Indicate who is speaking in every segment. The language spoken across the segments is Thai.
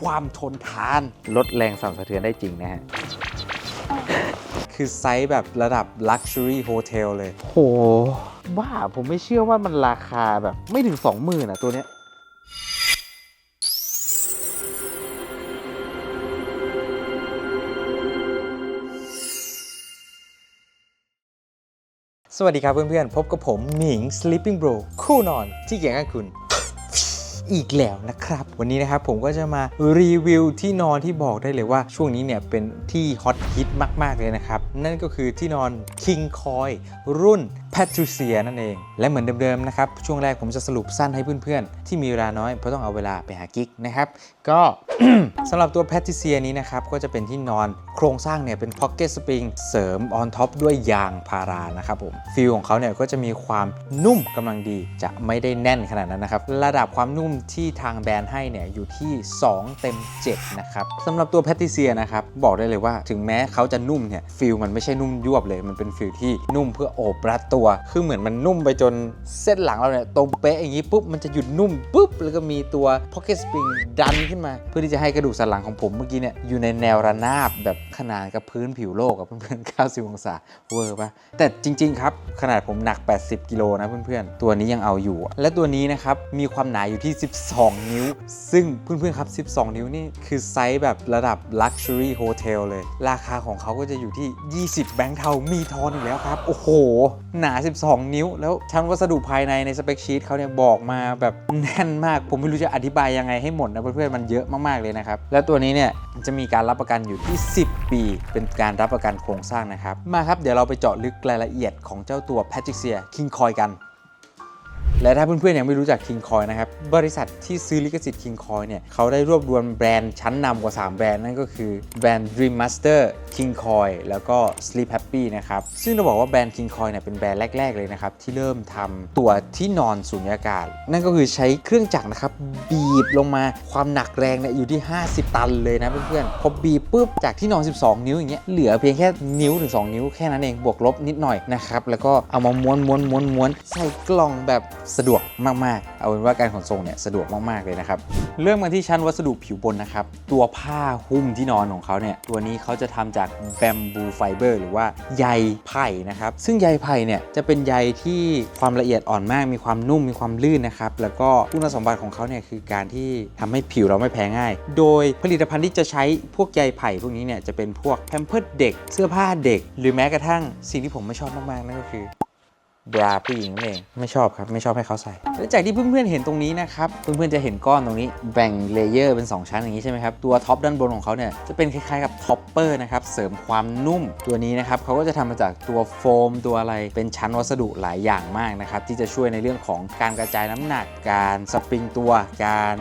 Speaker 1: ความทนทาน
Speaker 2: ลดแรงสั่นสะเทือนได้จริงนะฮะ
Speaker 1: คือไซส์แบบระดับ Luxury Hotel เลย
Speaker 2: โห บ้าผมไม่เชื่อว่ามันราคาแบบไม่ถึง 20,000อะตัวเนี้ย
Speaker 1: สวัสดีครับเพื่อนๆ พบกับผมหมิง Sleeping Bro คู่นอนที่เกี่ยงกับคุณ อีกแล้วนะครับ วันนี้นะครับผมก็จะมารีวิวที่นอนที่บอกได้เลยว่าช่วงนี้เนี่ยเป็นที่ฮอตฮิตมาก ๆ เลยนะครับ นั่นก็คือที่นอน King Koi รุ่น Patricia นั่นเอง และเหมือนเดิมๆนะครับ ช่วงแรกผมจะสรุปสั้นให้เพื่อนๆ ที่มีเวลาน้อยเพราะต้องเอาเวลาไปหากิ๊กนะครับ ก็ สำหรับตัว Patricia นี้นะครับ ก็จะเป็นที่นอน โครงสร้างเนี่ยเป็น Pocket Spring เสริม on top ด้วยยางพารานะครับผมฟิลของเขาเนี่ยก็จะมีความนุ่มกำลังดีจะไม่ได้แน่นขนาดนั้นนะครับ ระดับความนุ่มที่ทางแบรนด์ให้เนี่ยอยู่ที่ 2 เต็ม 7 นะครับสำหรับตัว Patricia นะครับ บอกได้เลยว่าถึงแม้เขาจะนุ่มเนี่ยฟิลมันไม่ใช่นุ่มยวบเลย มันเป็นฟิลที่นุ่มเพื่อโอบรัดตัว คือเหมือนมันนุ่มไปจนเส้นหลังเราเนี่ยตรงเป๊ะอย่างนี้ปุ๊บมันจะหยุดนุ่มปุ๊บแล้วก็มีตัว Pocket Spring ดันขึ้นมา เพื่อที่จะให้กระดูกสันหลังของผมเมื่อกี้เนี่ยอยู่ในแนวระนาบแบบขนานกับพื้นผิวโลกกับเพื่อนๆ 90 องศาเวอร์ปะแต่จริง ๆ ครับ ขนาดผมหนัก 80 กิโลนะเพื่อนๆ ตัวนี้ยังเอาอยู่ และตัวนี้นะครับ มีความหนาอยู่ที่ 12 นิ้ว ซึ่งเพื่อนๆ ครับ 12 นิ้วนี่คือไซส์แบบระดับ Luxury Hotel เลย ราคาของเขาก็จะอยู่ที่ 20 แบงค์เทามีทอนอีกแล้วครับ โอ้โห หนา 12 นิ้ว แล้วชั้นวัสดุภายในในสเปคชีตเขาเนี่ยบอกมาแบบแน่นมาก ผมไม่รู้จะอธิบายยังไงให้หมดนะเพื่อนๆ มันเยอะมากๆเลยนะครับ แล้วตัวนี้เนี่ยจะมีการรับประกันอยู่ที่ 10 ปี เป็นการรับประกันโครงสร้างนะครับ มาครับ เดี๋ยวเราไปเจาะลึกรายละเอียดของเจ้าตัว Patricia King Coy กัน และถ้าเพื่อนๆยังไม่รู้จัก King Coy นะครับ บริษัทที่ซื้อลิขสิทธิ์ King Coy เนี่ยเขาได้รวบรวมแบรนด์ชั้นนำกว่า 3 แบรนด์ นั่นก็คือแบรนด์ Dream Master King Coy แล้วก็ Sleep Happy นะครับ ซึ่งเราบอกว่าแบรนด์ King Coy เนี่ยเป็นแบรนด์แรก ๆ เลยนะครับ ที่เริ่มทำตัวที่นอนสูญญากาศ นั่นก็คือใช้เครื่องจักรนะครับ บีบลงมาความหนักแรงเนี่ยอยู่ที่ 50 ตันเลยนะเพื่อนๆพอบีบปุ๊บจากที่นอน 12 นิ้วอย่างเงี้ยเหลือเพียงแค่นิ้วถึง 2 นิ้วแค่นั้นเองบวกลบนิดหน่อยนะครับแล้วก็เอามาม้วนม้วนม้วนม้วนใส่กล่องแบบสะดวกมากๆ เอาเป็นว่าการขนส่งเนี่ยสะดวกมากๆเลยนะครับ เริ่มกันที่ชั้นวัสดุผิวบนนะครับ ตัวผ้าหุ้มที่นอนของเขาเนี่ย ตัวนี้เขาจะทำจากแบมบูไฟเบอร์หรือว่าใยไผ่นะครับ ซึ่งใยไผ่เนี่ยจะเป็นใยที่ความละเอียดอ่อนมาก มีความนุ่ม มีความลื่นนะครับ แล้วก็คุณสมบัติของเขาเนี่ยคือการที่ทำให้ผิวเราไม่แพ้ง่าย โดยผลิตภัณฑ์ที่จะใช้พวกใยไผ่พวกนี้เนี่ยจะเป็นพวกแพมเพิร์ดเด็ก เสื้อผ้าเด็ก หรือแม้กระทั่งสิ่งที่ผมไม่ชอบมากๆนั่นก็คือ บราผู้หญิงนั่นเองไม่ชอบครับ ไม่ชอบให้เขาใส่แล้วจากที่เพื่อนๆเห็นตรงนี้นะครับเพื่อนๆจะเห็นก้อนตรงนี้แบ่งเลเยอร์เป็น 2 ชั้นอย่างนี้ใช่ไหมครับตัวท็อปด้านบนของเขาเนี่ยจะเป็นคล้ายๆกับท็อปเปอร์นะครับเสริมความนุ่มตัวนี้นะครับเขาก็จะทำมาจากตัวโฟมตัวอะไรเป็นชั้นวัสดุหลายอย่างมากนะครับที่จะช่วยในเรื่องของการกระจายน้ำหนักการสปริงตัวการ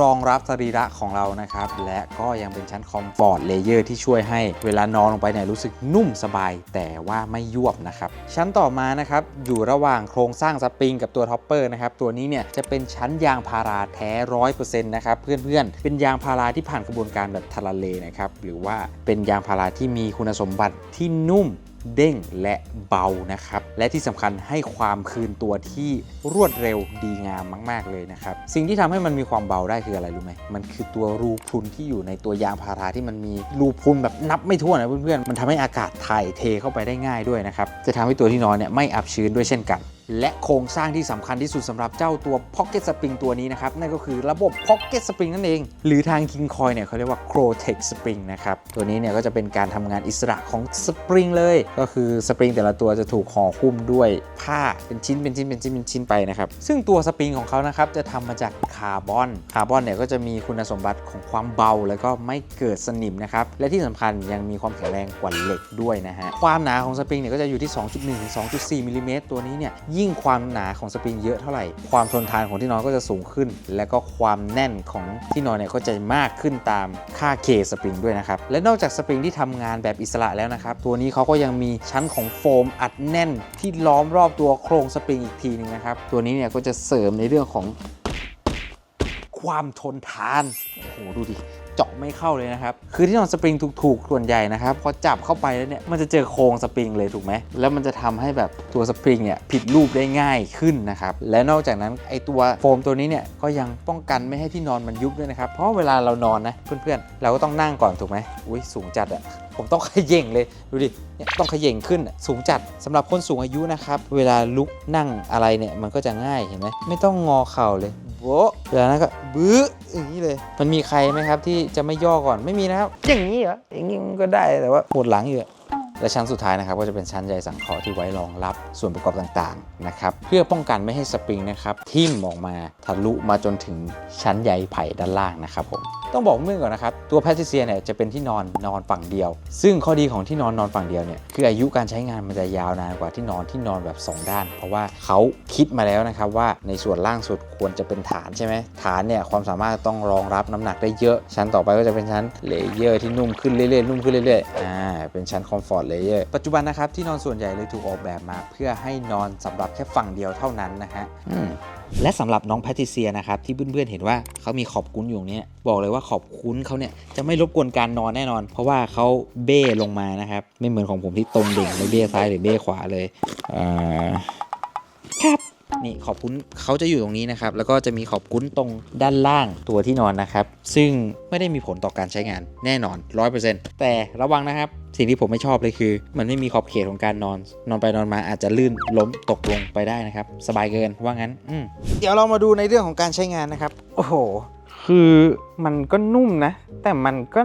Speaker 1: รองรับสรีระของเรานะครับ และก็ยังเป็นชั้นคอมฟอร์ตเลเยอร์ที่ช่วยให้เวลานอนลงไปเนี่ยรู้สึกนุ่มสบาย แต่ว่าไม่ยวบนะครับ ชั้นต่อมานะครับอยู่ระหว่างโครงสร้างสปริงกับตัวท็อปเปอร์นะครับตัวนี้เนี่ยจะเป็นชั้นยางพาราแท้ร้อยเปอร์เซ็นต์นะครับเพื่อนๆ เป็นยางพาราที่ผ่านกระบวนการแบบทาราเลนะครับหรือว่าเป็นยางพาราที่มีคุณสมบัติที่นุ่ม เด้งและเบานะครับ และที่สำคัญให้ความคืนตัวที่รวดเร็วดีงามมาก ๆ เลยนะครับ สิ่งที่ทำให้มันมีความเบาได้คืออะไรรู้ไหมมันคือตัวรูพุนที่อยู่ในตัวยางพาราที่มันมีรูพุนแบบนับไม่ถ้วนนะเพื่อนๆมันทำให้อากาศถ่ายเทเข้าไปได้ง่ายด้วยนะครับจะทำให้ตัวที่นอนเนี่ยไม่อับชื้นด้วยเช่นกัน และโครงสร้างที่สำคัญที่สุดสำหรับเจ้าตัว Pocket Spring ตัวนี้นะครับ นั่นก็คือระบบ Pocket Spring นั่นเอง หรือทาง King Coil เนี่ยเขาเรียกว่า Crotech Spring นะครับ ตัวนี้เนี่ยก็จะเป็นการทำงานอิสระของสปริงเลย ก็คือสปริงแต่ละตัวจะถูกห่อหุ้มด้วยผ้าเป็นชิ้นเป็นชิ้นเป็นชิ้นเป็นชิ้นไปนะครับ ซึ่งตัวสปริงของเขานะครับจะทำมาจากคาร์บอนคาร์บอนเนี่ยก็จะมีคุณสมบัติของความเบา แล้วก็ไม่เกิดสนิมนะครับและที่สำคัญยังมีความแข็งแรงกว่าเหล็กด้วยนะฮะความหนาของสปริงเนี่ยก็จะอยู่ที่ 2.1ถึง2.4มิลลิเมตรตัวนี้เนี่ยยิ่งความหนาของสปริงเยอะเท่าไหร่ ความทนทานของที่นอนก็จะสูงขึ้น และก็ความแน่นของที่นอนเนี่ยก็จะมากขึ้นตามค่า K สปริงด้วยนะครับ และนอกจากสปริงที่ทำงานแบบอิสระแล้วนะครับ ตัวนี้เขาก็ยังมีชั้นของโฟมอัดแน่นที่ล้อมรอบตัวโครงสปริงอีกทีหนึงนะครับ ตัวนี้เนี่ยก็จะเสริมในเรื่องของความทนทาน โอ้โห ดูดิ เจาะไม่เข้าเลยนะครับ คือที่นอนสปริงถูกๆส่วนใหญ่นะครับพอจับเข้าไปแล้วเนี่ยมันจะเจอโครงสปริงเลยถูกไหมแล้วมันจะทำให้แบบตัวสปริงเนี่ยผิดรูปได้ง่ายขึ้นนะครับและนอกจากนั้นไอตัวโฟมตัวนี้เนี่ยก็ยังป้องกันไม่ให้ที่นอนมันยุบด้วยนะครับเพราะเวลาเรานอนนะเพื่อนๆ เราก็ต้องนั่งก่อนถูกไหมอุ้ยสูงจัดอะผมต้องขย่งเลยดูดิเนี่ยต้องขย่งขึ้นสูงจัดสำหรับคนสูงอายุนะครับเวลาลุกนั่งอะไรเนี่ยมันก็จะง่ายเห็นไหมไม่ต้องงอเข่าเลยโบ๊ะเวลานั้นก็บื้อ อย่างนี้เลย มันมีใครไหมครับที่จะไม่ย่อก่อนไม่มีนะครับ อย่างนี้เหรออย่างนี้มันก็ได้แต่ว่าปวดหลังอยู่อะ และชั้นสุดท้ายนะครับก็จะเป็นชั้นใยสังเคราะห์ที่ไว้รองรับส่วนประกอบต่างๆนะครับเพื่อป้องกันไม่ให้สปริงนะครับทิ่มออกมาทะลุมาจนถึงชั้นใยไผ่ด้านล่างนะครับผมต้องบอกเพื่อนก่อนนะครับตัวแพทริเซียเนี่ยจะเป็นที่นอนนอนฝั่งเดียว ซึ่งข้อดีของที่นอนนอนฝั่งเดียวเนี่ยคืออายุการใช้งานมันจะยาวนานกว่าที่นอนที่นอนแบบ 2 ด้าน เพราะว่าเขาคิดมาแล้วนะครับว่าในส่วนล่างสุดควรจะเป็นฐานใช่ไหมฐานเนี่ยความสามารถต้องรองรับน้ำหนักได้เยอะ ชั้นต่อไปก็จะเป็นชั้นเลเยอร์ที่นุ่มขึ้นเรื่อยๆนุ่มขึ้นเรื่อยๆอ่าเป็นชั้นคอมฟอร์ตเลเยอร์ปัจจุบันนะครับที่นอนส่วนใหญ่เลยถูกออกแบบมา เพื่อให้นอนสำหรับแค่ฝั่งเดียวเท่านั้นนะฮะอืมและสำหรับน้องแพทริเซียนะครับที่เพื่อนๆเห็นว่าเขามีขอบคุ้นอยู่ตรงเนี้ยบอกเลยว่าขอบคุ้นเขาเนี่ยจะไม่รบกวนการนอนแน่นอน เพราะว่าเขาเบ้ลงมานะครับ ไม่เหมือนของผมที่ตรงเด่งไม่เบ้ซ้ายหรือเบ้ขวาเลยอ่าครับ นี่ขอบคุ้นเขาจะอยู่ตรงนี้นะครับ แล้วก็จะมีขอบคุ้นตรงด้านล่างตัวที่นอนนะครับ ซึ่งไม่ได้มีผลต่อการใช้งานแน่นอน 100%แต่ระวังนะครับ สิ่งที่ผมไม่ชอบเลยคือ มันไม่มีขอบเขตของการนอน นอนไปนอนมาอาจจะลื่นล้มตกลงไปได้นะครับ สบายเกินว่างั้น อืมเดี๋ยวเรามาดูในเรื่องของการใช้งานนะครับ โอ้โห
Speaker 2: คือมันก็นุ่มนะ แต่มันก็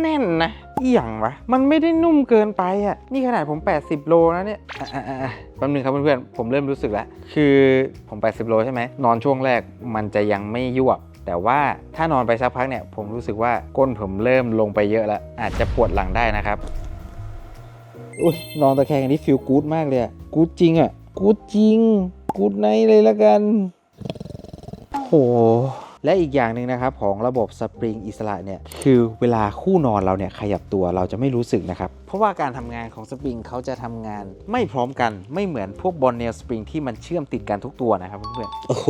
Speaker 2: แน่นนะอหย่างวะ มันไม่ได้นุ่มเกินไปอะ่ะ นี่ขนาดผม 80 โลนะเนี่ยอะอะอะอะแป๊บนึงครับเพื่อนๆ ผมเริ่มรู้สึกแล้ว คือผม 80 โลใช่ไหม นอนช่วงแรกมันจะยังไม่ยวบแต่ว่าถ้านอนไปสักพักเนี่ย ผมรู้สึกว่าก้นผมเริ่มลงไปเยอะแล้ว อาจจะปวดหลังได้นะครับ
Speaker 1: อุ้ยนอนตะแคงอันนี้ฟิลกู๊ดมากเลยอะกู๊ดจริงอะกู๊ดจริงกู๊ดไนท์เลยละกันโห และอีกอย่างหนึ่งนะครับของระบบสปริงอิสระเนี่ยคือเวลาคู่นอนเราเนี่ยขยับตัวเราจะไม่รู้สึกนะครับเพราะว่าการทำงานของสปริงเขาจะทำงานไม่พร้อมกันไม่เหมือนพวกบอลเนลสปริงที่มันเชื่อมติดกันทุกตัวนะครับเพื่อนๆโอ้โห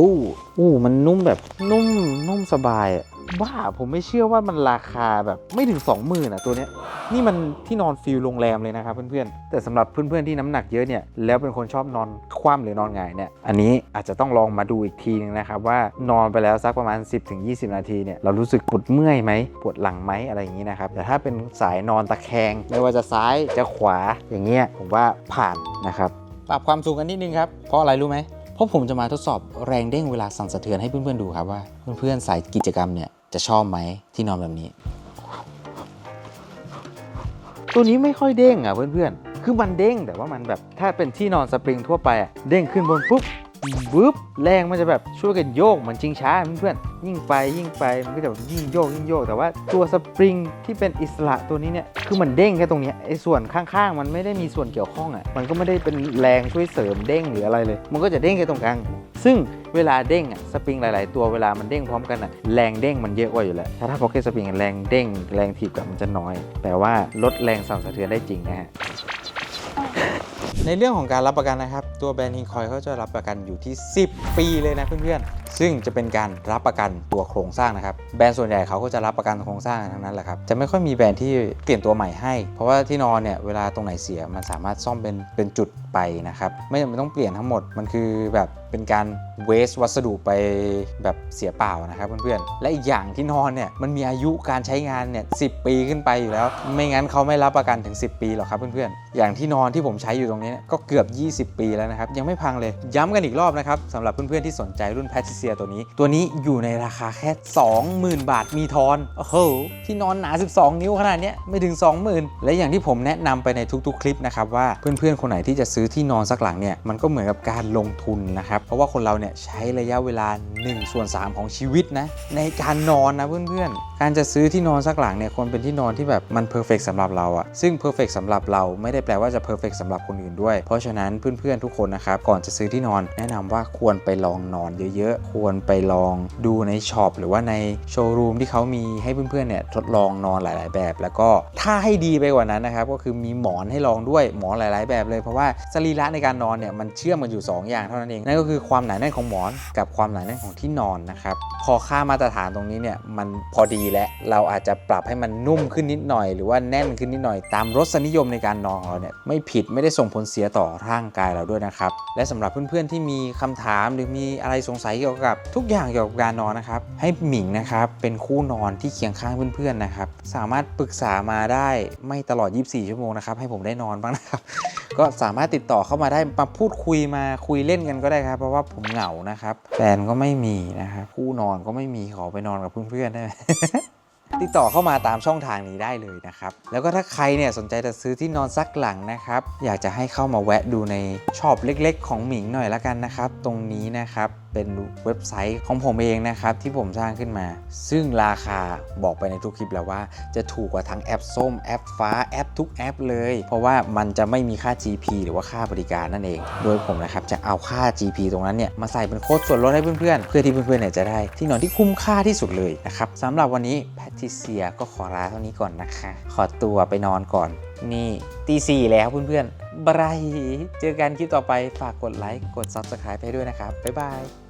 Speaker 1: อู้มันนุ่มแบบนุ่มนุ่มสบายอะ
Speaker 2: บ้าผมไม่เชื่อว่ามันราคาแบบไม่ถึง 20,000อะตัวเนี้ยนี่มันที่นอนฟิลโรงแรมเลยนะครับเพื่อนๆ แต่สำหรับเพื่อนๆที่น้ำหนักเยอะเนี่ยแล้วเป็นคนชอบนอนคว่ำหรือนอนหงายเนี่ยอันนี้อาจจะต้องลองมาดูอีกทีนึงนะครับว่านอนไปแล้วสักประมาณ 10-20 นาทีเนี่ยเรารู้สึกปวดเมื่อยไหมปวดหลังไหมอะไรอย่างนี้นะครับแต่ถ้าเป็นสายนอนตะแคงไม่ว่าจะซ้ายจะขวาอย่างเงี้ยผมว่าผ่านนะครับ
Speaker 1: ปรับความสูงกันนิดนึงครับ เพราะอะไรรู้ไหมเพราะผมจะมาทดสอบแรงเด้งเวลาสั่นสะเทือนให้เพื่อนๆดูครับว่า เพื่อนๆสายกิจกรรมเนี่ยจะชอบไหมที่นอนแบบนี้
Speaker 2: ตัวนี้ไม่ค่อยเด้งอะเพื่อนๆคือมันเด้งแต่ว่ามันแบบถ้าเป็นที่นอนสปริงทั่วไปอะเด้งขึ้นบนปุ๊บ บึ๊บแรงมันจะแบบช่วยกันโยกเหมือนชิงช้าเพื่อนๆยิ่งไปยิ่งไปมันก็จะแบบยิ่งโยกยิ่งโยกแต่ว่าตัวสปริงที่เป็นอิสระตัวนี้เนี่ยคือมันเด้งแค่ตรงนี้ไอ้ส่วนข้างๆ มันไม่ได้มีส่วนเกี่ยวข้องอะมันก็ไม่ได้เป็นแรงช่วยเสริมเด้งหรืออะไรเลย มันก็จะเด้งแค่ตรงกลางซึ่งเวลาเด้งอะสปริงหลาย ๆ ตัวเวลามันเด้งพร้อมกันอะแรงเด้งมันเยอะกว่าอยู่แล้วถ้าถ้าพ็อกเก็ตสปริงแรงเด้งแรงถีบกับมันจะน้อย แต่ว่าลดแรงสั่นสะเทือนได้จริงนะฮะ
Speaker 1: ในเรื่องของการรับประกันนะครับ ตัวแบรนด์ฮิงคอยเขาจะรับประกันอยู่ที่ 10 ปีเลยนะเพื่อนๆซึ่งจะเป็นการรับประกันตัวโครงสร้างนะครับ แบรนด์ส่วนใหญ่เขาก็จะรับประกันโครงสร้างทั้งนั้นแหละครับ จะไม่ค่อยมีแบรนด์ที่เปลี่ยนตัวใหม่ให้ เพราะว่าที่นอนเนี่ยเวลาตรงไหนเสียมันสามารถซ่อมเป็นเป็นจุดไปนะครับ ไม่จำเป็นต้องเปลี่ยนทั้งหมด มันคือแบบเป็นการเวสวัสดุไปแบบเสียเปล่านะครับเพื่อนๆ และอีกอย่างที่นอนเนี่ยมันมีอายุการใช้งานเนี่ยสิปีขึ้นไปอยู่แล้ว ไม่งั้นเขาไม่รับประกันถึง 10 ปีหรอกครับเพื่อนๆ อย่างที่นอนที่ผมใช้อยู่ตรงนี้ก็เกือบ 20 ปีแล้วนะครับยังไม่พังเลย ย้ำกันอีกรอบนะครับสำหรับเพื่อนๆที่สนใจรุ่นแพทเซียตัวนี้ ตัวนี้อยู่ในราคาแค่ 20,000 บาทมีทอนโอ้โหที่นอนหนา 12 นิ้วขนาดนี้ไม่ถึง 20,000 และอย่างที่ผมแนะนำไปในทุกๆ คลิปนะครับว่าเพื่อนๆ คนไหนที่จะซื้อที่นอนสักหลังเนี่ยมันก็เหมือนกับการลงทุนนะครับ เพราะว่าคนเราเนี่ยใช้ระยะเวลา1ส่วน3 ของชีวิตนะในการนอนนะเพื่อนๆ การจะซื้อที่นอนสักหลังเนี่ยควรเป็นที่นอนที่แบบมันเพอร์เฟกสำหรับเราอะซึ่งเพอร์เฟกสำหรับเราไม่ได้แปลว่าจะเพอร์เฟกสำหรับคนอื่นด้วย เพราะฉะนั้นเพื่อนๆ ทุกคนนะครับก่อนจะซื้อที่นอนแนะนำว่าควรไปลองนอนเยอะๆควรไปลองดูในช็อปหรือว่าในโชว์รูมที่เขามีให้เพื่อนๆเนี่ยทดลองนอนหลาย ๆ แบบ แล้วก็ถ้าให้ดีไปกว่านั้นนะครับก็คือมีหมอนให้ลองด้วยหมอนหลาย ๆ แบบเลยเพราะว่าสรีระในการนอนเนี่ยมันเชื่อมกันอยู่ 2 อย่างเท่านั้นเองนั่นก็คือความหนาแน่นของหมอนกับความหนาแน่นของที่นอนนะครับพอค่ามาตรฐานตรงนี้เนี่ยมันพอดีและเราอาจจะปรับให้มันนุ่มขึ้นนิดหน่อย หรือว่าแน่นขึ้นนิดหน่อยตามรสนิยมในการนอนของเราเนี่ยไม่ผิดไม่ได้ส่งผลเสียต่อร่างกายเราด้วยนะครับและสำหรับเพื่อนๆที่มีคำถามหรือมีอะไรสงสัยเกี่ยวกับทุกอย่างเกี่ยวกับการนอนนะครับ ให้หมิงนะครับเป็นคู่นอนที่เคียงข้างเพื่อนๆนะครับ สามารถปรึกษามาได้ไม่ตลอด 24 ชั่วโมงนะครับ ให้ผมได้นอนบ้างนะครับ ก็สามารถติดต่อเข้ามาได้มาพูดคุยมาคุยเล่นกันก็ได้ครับ เพราะว่าผมเหงานะครับแฟนก็ไม่มีนะครับคู่นอนก็ไม่มีขอไปนอนกับเพื่อนๆได้ไหมติดต่อเข้ามาตามช่องทางนี้ได้เลยนะครับ แล้วก็ถ้าใครเนี่ยสนใจจะซื้อที่นอนซักหลังนะครับ อยากจะให้เข้ามาแวะดูในช็อปเล็กๆ ของหมิงหน่อยละกันนะครับ ตรงนี้นะครับเป็นเว็บไซต์ของผมเองนะครับที่ผมสร้างขึ้นมา ซึ่งราคาบอกไปในทุกคลิปแล้วว่า จะถูกกว่าทั้งแอปส้มแอปฟ้าแอปทุกแอปเลย เพราะว่ามันจะไม่มีค่า GP หรือว่าค่าบริการนั่นเอง โดยผมนะครับจะเอาค่า GP ตรงนั้นเนี่ยมาใส่เป็นโค้ดส่วนลดให้เพื่อนๆ เพื่อที่เพื่อนๆเนี่ยจะได้ที่นอนที่คุ้มค่าที่สุดเลยนะครับสำหรับวันนี้แพทริเซียก็ขอลาเท่านี้ก่อนนะคะ ขอตัวไปนอนก่อน นี่ตีสี่แล้วเพื่อนๆบายเจอกันคลิปต่อไปฝากกดไลค์กด Subscribe ไปด้วยนะครับ บ๊ายบาย